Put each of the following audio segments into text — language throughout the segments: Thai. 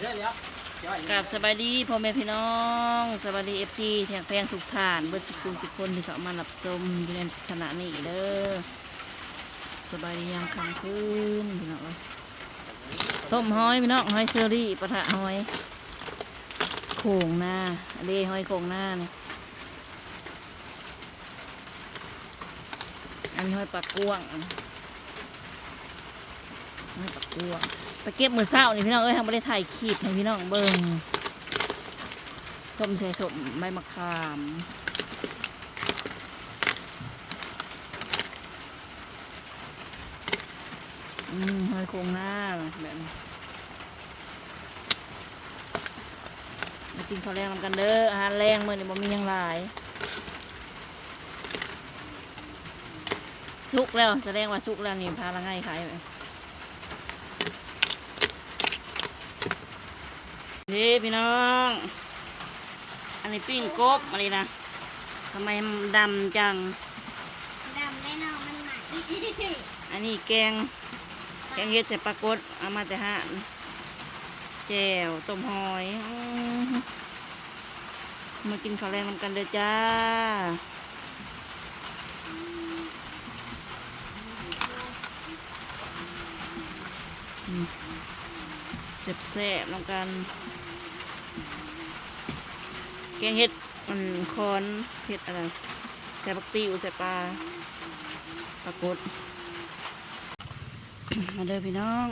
เดี๋ยวเดี๋ยวเดี๋ยวกับสบายดีพ่อแม่พี่น้องสบายดีเอฟซีแทงแพงทุกท่านเบิร์ดสุขุสุขคนที่เขามารับชมอยู่ในขณะนี้เด้อสบายดียามค่ำคืนพี่น้องเอ้ยต้มหอยพี่น้องหอยเชอรี่ปะทะหอยโขงหน้าเล่หอยโขงหน้านี่อันนี้หอยปลากก้วงหอยปลากก้วง ไปเก็บมือเศร้านี่พี่น้องเอ้ยทางไม่ได้ถ่ายคลิปให้พี่น้องเบิ่งต้มใส่สมใบมะขามอืมหอยโครงหน้าแบบนี้มากินข้าวแรงนำกันเด้ออาหารแรงเมื้อนี้บ่มีหยังหลายสุกแล้วแสดงว่าสุกแล้วนี่พาละไงขายไป นี่พี่น้อง อันนี้ปิ้งกบอันนี้นะทำไมมันดำจัง ดำได้นอนมันใหม่อันนี้แกง แกงเห็ดใส่ปลากดเอามาแต่หานแจ่วต้มหอยอื้อหือมากินข้าวแรงนำกันเด้อจ้าอืมเจ็บแสบๆนำกัน แกงเห็ดมันคอนเห็ดอะไรใส่ปักติวใส่ปลาปลากดมาเด้อพี่น้อง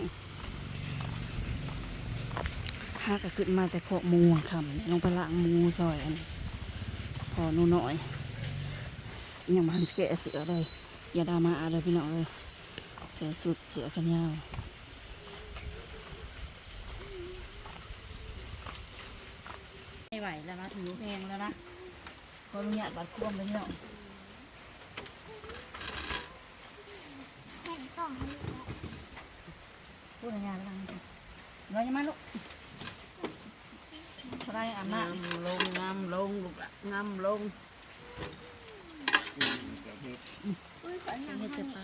หากขึ้นมาจากโคกมูคำลงไปล้างมูซอยอันพอหนูหน่อย ยังมันแกะเสือเลย อย่าดามาเลยพี่น้องเลยเสือสุดเสือแขนยาว ไม่ ไหวแล้วนะถือแพงแล้วนะขออนุญาตบัดควมไปพี่น้องแข่งสองให้ลูกพูดอนุญาตไปทางนี้น้อยยังมาลูกเท่าไรอาบน้น้ำลงน้ำลงลูกละน้ำลงอืมแกะเห็ดอุ้ยขอำแกหนังงเห็ดใส่ปลา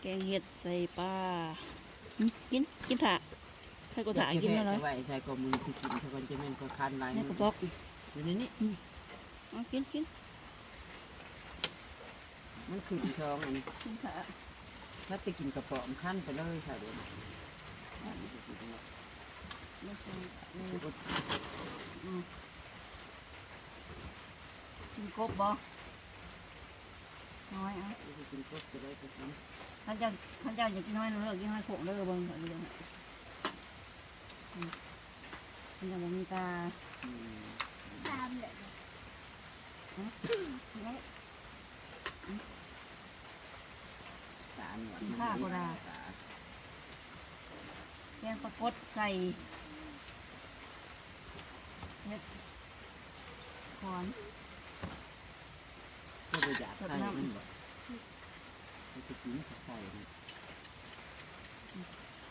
แกงเห็ดใส่ปลาหึกินกินถะ ใครก็ถะกินมาเลยไว้ใส่กบมือที่กินถ้าคนจะแม่นก็คันหลายแม่มืก็อบอกอยู่ในนี้เอากินกินมันขึ้นช่องอันนี้กินถะถ้าจะกินกระป๋องขั้นไปเลยค่ะเดี๋ยวนี้ไม่ใช่เอออืมกินกบบ่น้อยเอะกินกบจะได้ไปกินท่านเจ้าท่านเจ้าอยากกินน้อยหนูเลิกกินน้อยโขกเลิกเบิ่งเถอะเรื่องน่ะอื มท่านเจ้าบ่มีตาตามเลยสารหนวดข้าก็ได้แกงปลากดใส่เห็ดขอนก็ไปอยากไข่มันบอกมันจะกินไข่มัน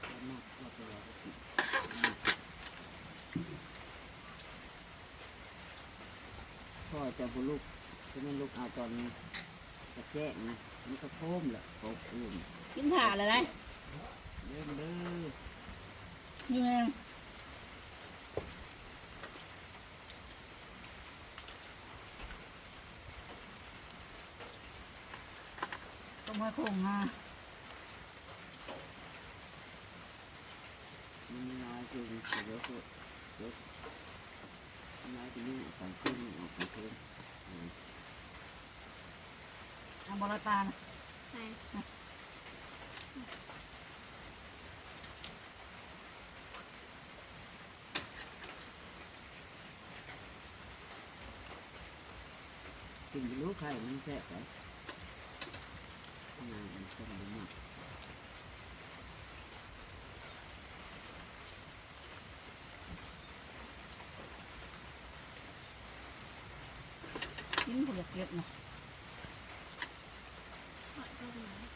แล้วมากเราไปรอไปกิน พ่อจะบุลูกจะไม่ลูกเอาตอนจะแจ้งนะมันก็โค้มแหละโค้มอุ่นกินถ่าเลยนะเล่นเลยนี่แม่งต้องมาโคงมา มันน้อเดี๋ยวก็เดี๋ยวน้อยจริงของขึ้นของขึ้นทำบอลตานะกินลูกไข่มันแซ่บไปงานมันก็ดีมาก เก็บนะขอตัวหน่อย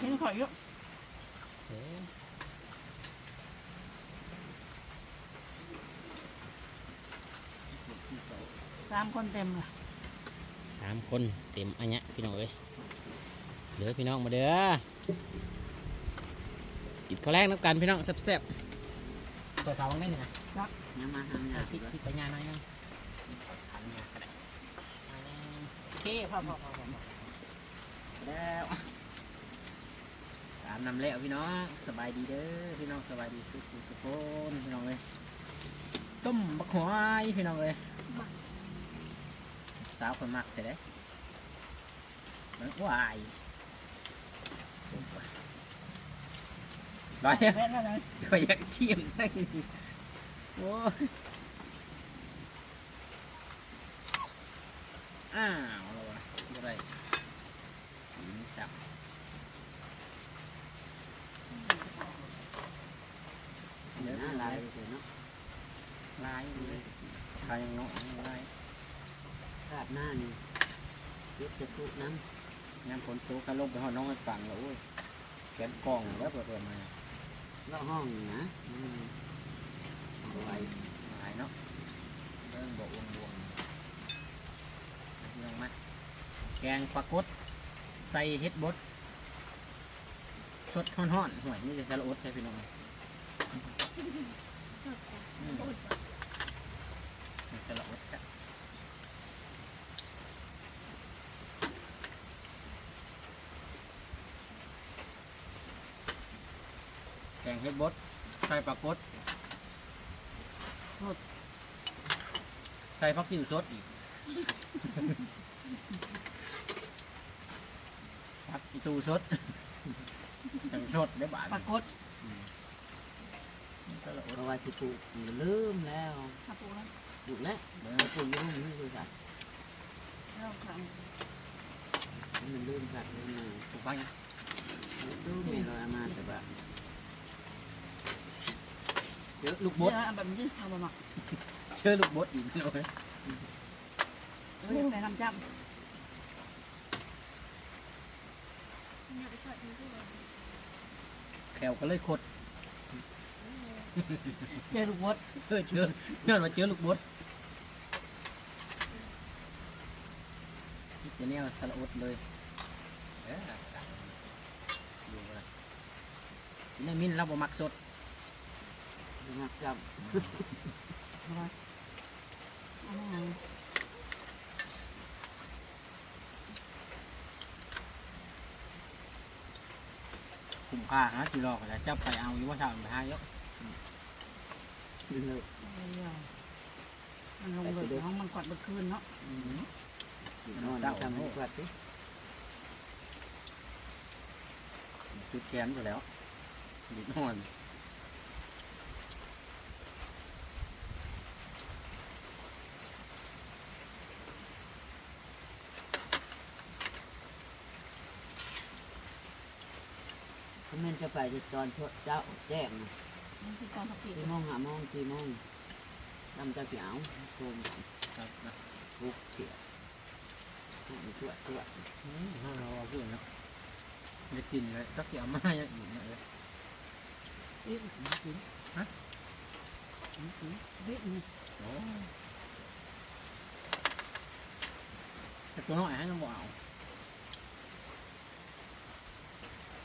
กินข่อยเยอะสามคนเต็มเลยสามคนเต็มอันเนี้ยพี่น้องเอ้ยเด้อพี่น้องมาเด้อกินข้าวแรกนับกันพี่น้องแซ่บๆ เปิดเขาวางได้หนึ่งอะยังมาหางาอะนคิดคิดไปยาหน่อยนึงหันยาก็ได้มาแน่โอเคพ่อพ่อพ่อพ่อพ่อแล้วตามนำแล้วพี่น้องสบายดีเด้อพี่น้องสบายดีสุขสุขคนพี่น้องเลยต้มบักหอยพี่น้องเลยสาวคนมักแต่ได้มันวาย ร้อยแม่นว่าไงก็อยากเทียมได้โอ้ยอ้าวเราอะอะไรอืมจับเดี๋ยวหน้าลายเดี๋ยวเนาะลายเลยทายังเนาะลายขาดหน้านี่เก็บจะทุกน้ยามฝนตกก็ลงไปหอดน้องให้ฟังแล้วโอ้ยแขนกล้องแล้วเปิดเปิดมาำแล้วห้องนี่นะอืมเอาไว้หายเนาะเริ่มบอกวงวงลงมาแกงปลากดใส่เฮ็ดบดสดห่อนๆห่วยนี่จะสละอดใช่พี่น้องสดจ้ะอืมนี่สละอดกัน แกงเฮ็ดบดใส่ปลากดสดใส่ผักกิ้วสดอีกผักอีตูสดจังสดได้อบาทปรากฏสละอดเพราะว่าที่ปลูกนี่ลืมแล้วถ้าปูแล้วปลูกแล้วเด้อปลูกอยังไม่รู้จักเริ่มครั้งมันลืมจักลืมมาถูกฟังยังดูมีเราเอามาแต่ว่า เจอลูกบเดี๋ยดวแบบนี้เอามาหมักเจอลูกบดอีกเลยเอ้ยใส่น้ำจ้เนี่ยสดจริงๆเลยแขวก็เลยขดำเจอลูกบดเออเจอย้อนมาเจอลูกบดจะเนี่ยสละอดเลยเออดูอะไรนี่มินเราบ่มักสด นักจับเอามาเอามาคุ้มค่าฮะที่รอกันแล้วจับไปเอาอยู่ว่าชาวไปหาเยอะเลิกเอาเดี๋ยวมันลงเลยห้องมันกอดเมื่อคืนเนาะนอนทำให้กวาดสิจุดแขนไปแล้วดิดนอน มันจะไปตอนเจ้าแจ้งนะนี่คือการพักผ่อนสี่โมงห้าโมงสี่โมงทำจะเสียวโกมครับนะบุกเสียมันชั่วชั่วอืมห้าเราเอาขึ้นเนาะจะกินเลยสักเสียมาอย่างอื่นเนี่ยเลยอีกกินฮะกินกินบิ๊กนี่โอ้แต่ตัวน้อยให้น้องบอก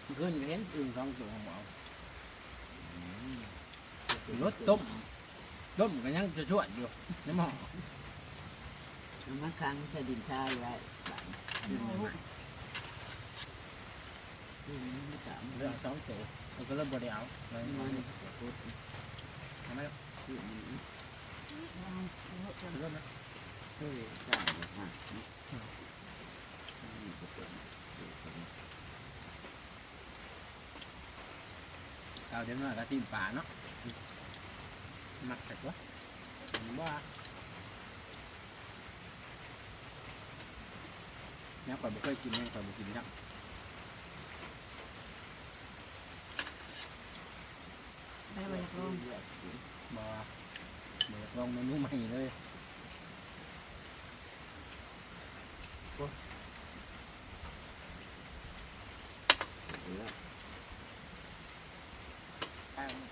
เอาเพื่อนอยู่เห็นอื่นสองตัวของบอกเอารถต้มต้มก็ยังจะชวดอยู่น้ำหอมน้ำมันค้างใส่ดินชายไว้บ้านเอาลูกอืมไม่ตามเรื่องสองตัวมันก็เริ่มบไดเอาเลยมัมันนพูดทำไมที่มันเอาเอาลูกเอาเริ่มนะเฮ้ยสร้างแบบนั้นนะนี่ก็ เป็นเอาเดี๋ยวมาก็จิ้มป่าเนาะมักแต่ว่าว่าเนี่ยก่อนไม่เคยกินเนี่ยก่อนไม่กินครับได้ไปอยากลองเลือดสิบ่เดี๋ยวลองเมนูใหม่เลยเลือด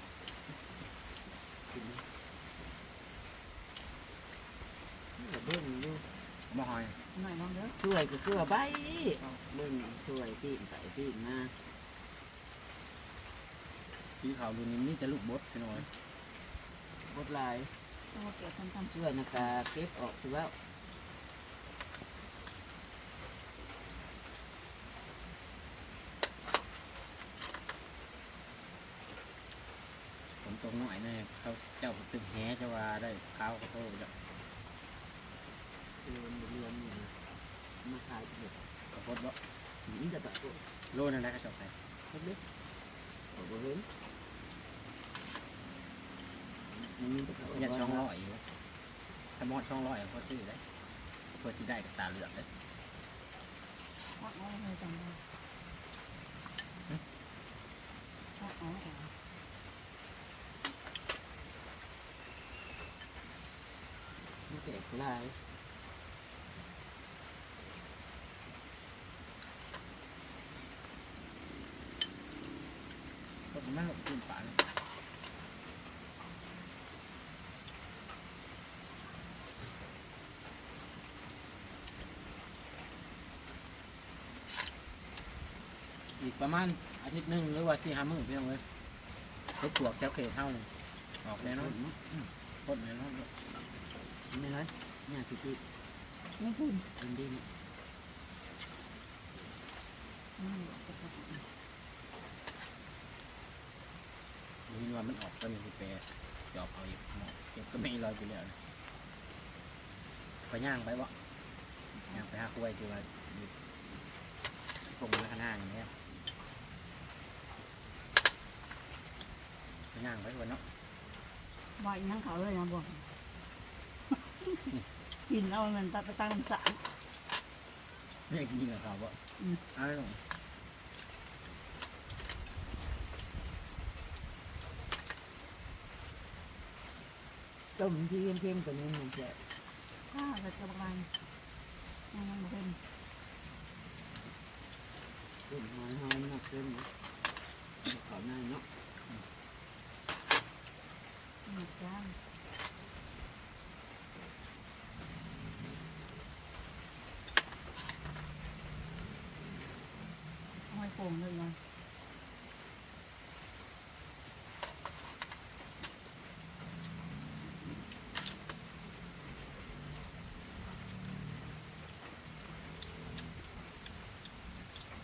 กินนี่ก็เบิ่งดูบ่หอยหน่อยน้องเด้อช่วยก็เกลือไปเบิ่งช่วยปีนไปปีนมาพี่เขาดูนี่นี่จะลูกบดพี่น้อยบดลายโอ้เกี่ยวทำทำช่วยนะกาเก็บออกสิว่า ผมตรงห น่อยนี่ยเขาเจ้าตึกแหจะว่าได้ข้าวกระโตจะเรียนเรียนอยู่นะมาขายเด็กกระโดดบ่นี่จะแบบโอ้โลนั่นแหละเขาจบไปเขาเล็กโอ้โหเห็นอย่ายันช่องว่าร้อยอยู่ถ้ามอดช่องร้อยเขาซื้อเลยเพื่อที่ได้กับตาเหลือกเลยวัดน้อยเลยจังเลยวัดน้อย มัน แตกลายก็มันหลบขึ้นป่าเลยอีกประมาณอาทิตย์หนึ่งหรือว่าสี่ห้ามื้อพี่น้องเลยเฮ็ดปวกแถวเขตเท่าหนึ่งออกแน่นอนต้นแน่นอน ไม่ไรเนี่ยสิจิไม่คุณมันดีนี่ยินว่ามันออกก็มีสิแปรจอบเอาอีกหมอเก็บก็ไม่ลอยไปแล้วนะไปย่างไปวะย่างไปหากล้วยที่ว่าอยู่ตรงข้างหน้าอย่างเงี้ยไปย่างไปวันเนาะว่าอีนั่งเขาเลยนะบอ กกินเอามันตัดไปตั้งน้ำสารไม่อยากกินกับเขาวะอืมเอะไรหรอต้มที่เค็มๆตัวนี้มันจะข้าจะจะประมาณยังมันบ่เป็นต้มหอยหอยมากเกินนะเขาหน้าเนาะหมึกย่า งห้อยโป่งเลยนะ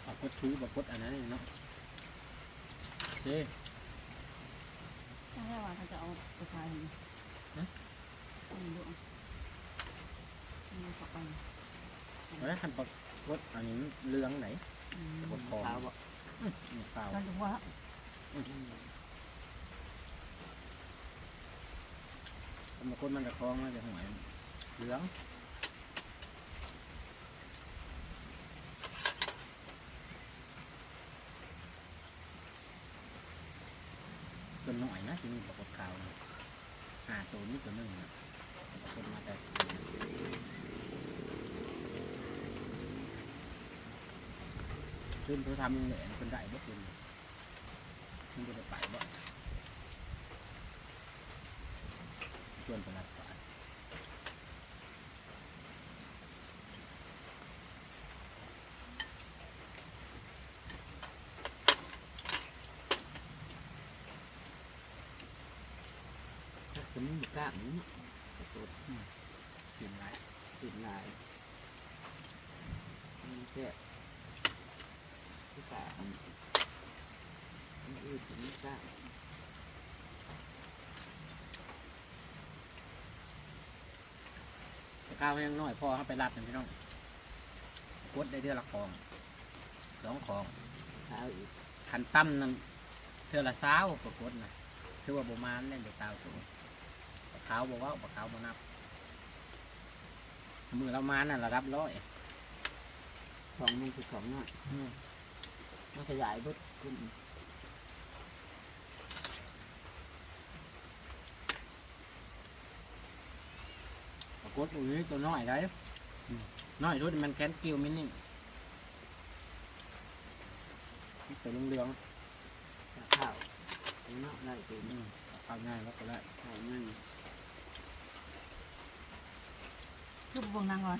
เอาพดชูแบบพดอันนั้นเนาะเจ้ถ้าแค่ว่าเขาจะเอาไปขายนะอืมดูเอาอืมเข้าไป แล้วคันปะพดอันนี้เรื่องไหน อืมพดคอขาวบ่นี่เปล่านั่นถึงว่าบางคนมันจะคล้องมันจะหวยเหลืองตัวหน่อยนะที่มีปรากฏขาวนะหาตัวนี้ตัวหนึ่งนะปรากฏมาแต่ ขึ้นเพื่อทำยังไงคนได้บ่ขึ้นมันจะได้ไปบ่ชวนไปรับฝากตัวนี้อยู่กล้ามนี่เนาะตัวกินไรติดลายมันแค่ ที่กล้ามมันอืดถึงกล้ามแต่ข้าวยังน้อยพอเขาไปรับกันพี่น้องกดได้เดือนละคองสองคองเท้าอีกคันตั้มนั่นเทือละสาวปรากฏนะคือว่าประมาณเล่นเดือสาวตัวปลาขาวบอกว่าปลาขาวมานับ มือเรามาน่ะระดับร้อย ของมันคือของน้อยอื มมันขยายเบดขึ้นปรากฏอุ้ยตัวน้อยได้อืมน้อยทุดมันแคนกิ้วมินนี่ตัวเหลืองข้าวเอาเนาะได้เป็นๆอืมข้าวง่ายแล้วก็ได้ข้าวนั่นคือพวกนางก่อน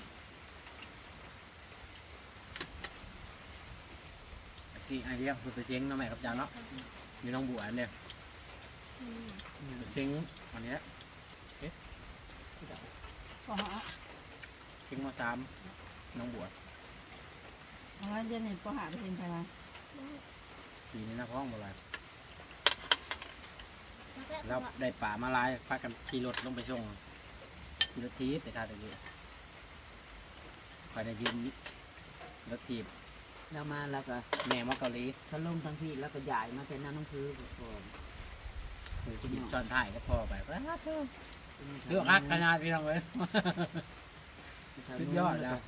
ที่ไอเดียคือไปเซ็งน้องใหม่กับจานเนาะมีน้องบัวอันเนี่ยอืมไปเซ็งวันเนี้ยก็เหาะเซ็งมาสามน้องบัวเอาไว้เดือนนี้ก็หาไปเป็นไปแล้วปีนี้นักร้องบ่ไรแล้วแล้วก็ได้ป่ามาลายพากันขี่รถลงไปส่งขี่รถทีบไปท่าตะกี้คอยได้ยืมรถทีบ แล้วมาแล้วก็แม่มาเกาหลีถ้าลงทั้งพี่แล้วก็ใหญ่มาแต่น้ำน้ำคือก่อนคือที่ตอนถ่ายก็พอไปว้าวเลือกฮักขนาดพี่น้องเลยสุดยอดแล้ว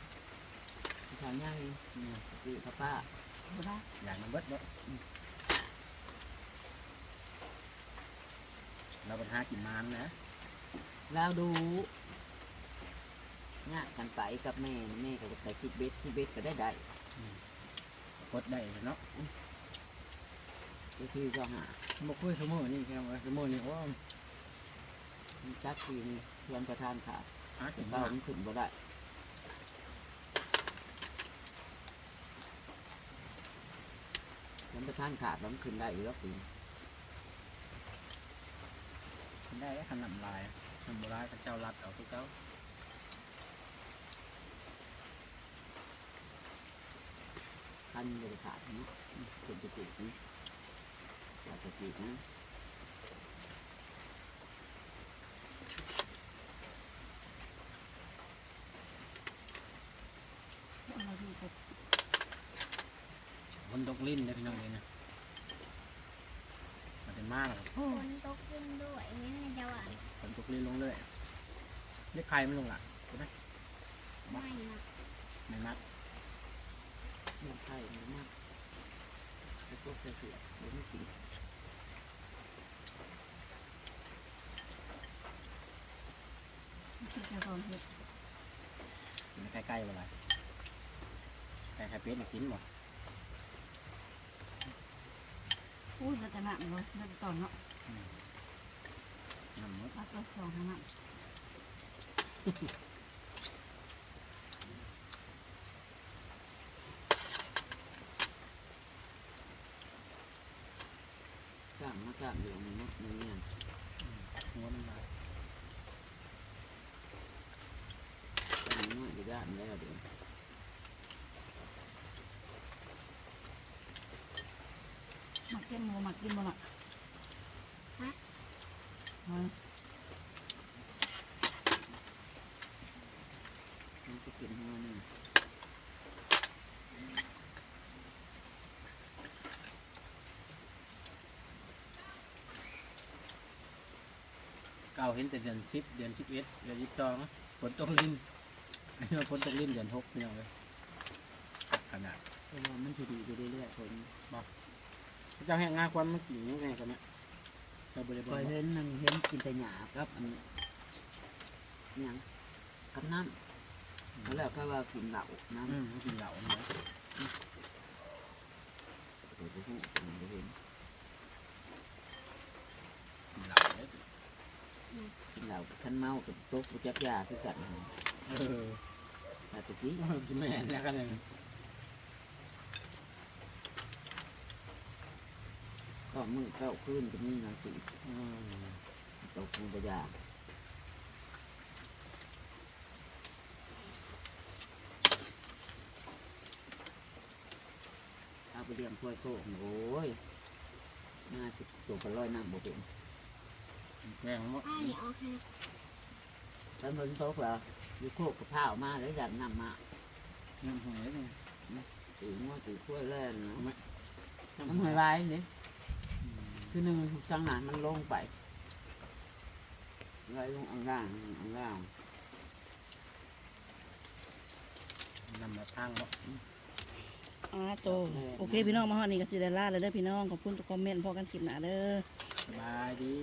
ทางย่างปีป้าป้าบ่ได้อย่างนั้นเบิดเบิดเราเป็นหากินมานนะแล้วดูเนี่ยกันไปกับแม่แม่ก็จะไปคิดเบ็ดคิดเบ็ดก็ได้ได้ กดได้เนาะก็คือก็หาบกคุยสมุนี่พี่น้องเอ้ยสมุนี่โอ้ชักทีนี่เพื่อนประธานขาดหากิแต่นเรามากมันขึ้นบ่ได้เพื่อนประธานขาดแล้วมันขึ้นได้อีกแล้วปีได้ขนำลายขนำลายกับเจ้ารัดเอาทุกเจ้า คันบริขาดเนาะขึ้นจะปีกนี่อยากจะปีกนะเอามาดูกบคนตกลิ้นเลยพี่น้องเลยนะมันเป็นมากเลยฝนตกขึ้นด้วยนี่ในจังหวัดคนตกลิ้นลงเลยนี่ใครไม่ลงล่ะไม่นะไม่มัดเมือง ไทยมันมากแล้วก็เสียเสียเดี๋ยวไม่กินที่จะลองเฮ็ดกินใกล้ๆเวลาไก่ไข่เป็ดน่ะกินบ่อุ้ยเราจะหนักเลยเราจะต่อเนาะหน้ำมดเราจะสองหนัก กล้ามมากล้ามอยู่มันมดมันเนี่ยหัวมันมากล้ามน้อยอยู่ด้แล้วเดี๋ยวมาเก็บหมูมากินบ่ล่ะฮะมันจะกินหัวหนึ่ง เก่าเห็นแต่เดือนสิบเดือนสิบเอ็ดเดือนยี่สิบสองฝนตกลิ้นไอ้เราฝนตกลิ้นเดือนหกพี่น้องเลยขนาดเพราะว่ามันจะดีไปเรื่อยๆคนเจ้าแห้งงานความมันกินยังไงกันเนี่ยเราบริคบอยรเห็นนั่นเห็นกินแต่หญ้าครับอันนี้หยังกับน้ำเขาแล้วก็ว่ากินเหล้าน้ำอืมกินเหล้าเนี่ยเดี๋ยวไปพูดผมจะเห็นกินเหล้าเลย กินเหล้าขันเมากับโต๊ะกุจักยาคือกันเออแต่ตะกี้กินแม่นแล้วกันเลยก็มือเก้าขึ้นก็มีนาสิอืมตกมันก็ยากเอาไปเลี้ยงกล้วยโค้งโอ้ยน่าสิตัวก็ร้อยน้ำบ่เป็น แกงหมดอ้ายนี่เอาให้แล้วมันตกเหรออยู่โคกกับข้าวมาแล้วอยากนำมาน้ำหอยนี่ตีงัวตีกล้วยแล่นเนาะน้ำมันหหออยยไว้นี่คือหนึ่งจังหนานมันลงไปไว้ลงอ่างล่างอ่างล่างน้ำมาทางเนาะอ่าโตโอเคพี่น้องมาฮอดนี่ก็สิได้ลาเลยเด้อพี่น้องขอบคุณทุกคอมเมนต์พอกันคลิปหน้าเด้อ สบายดี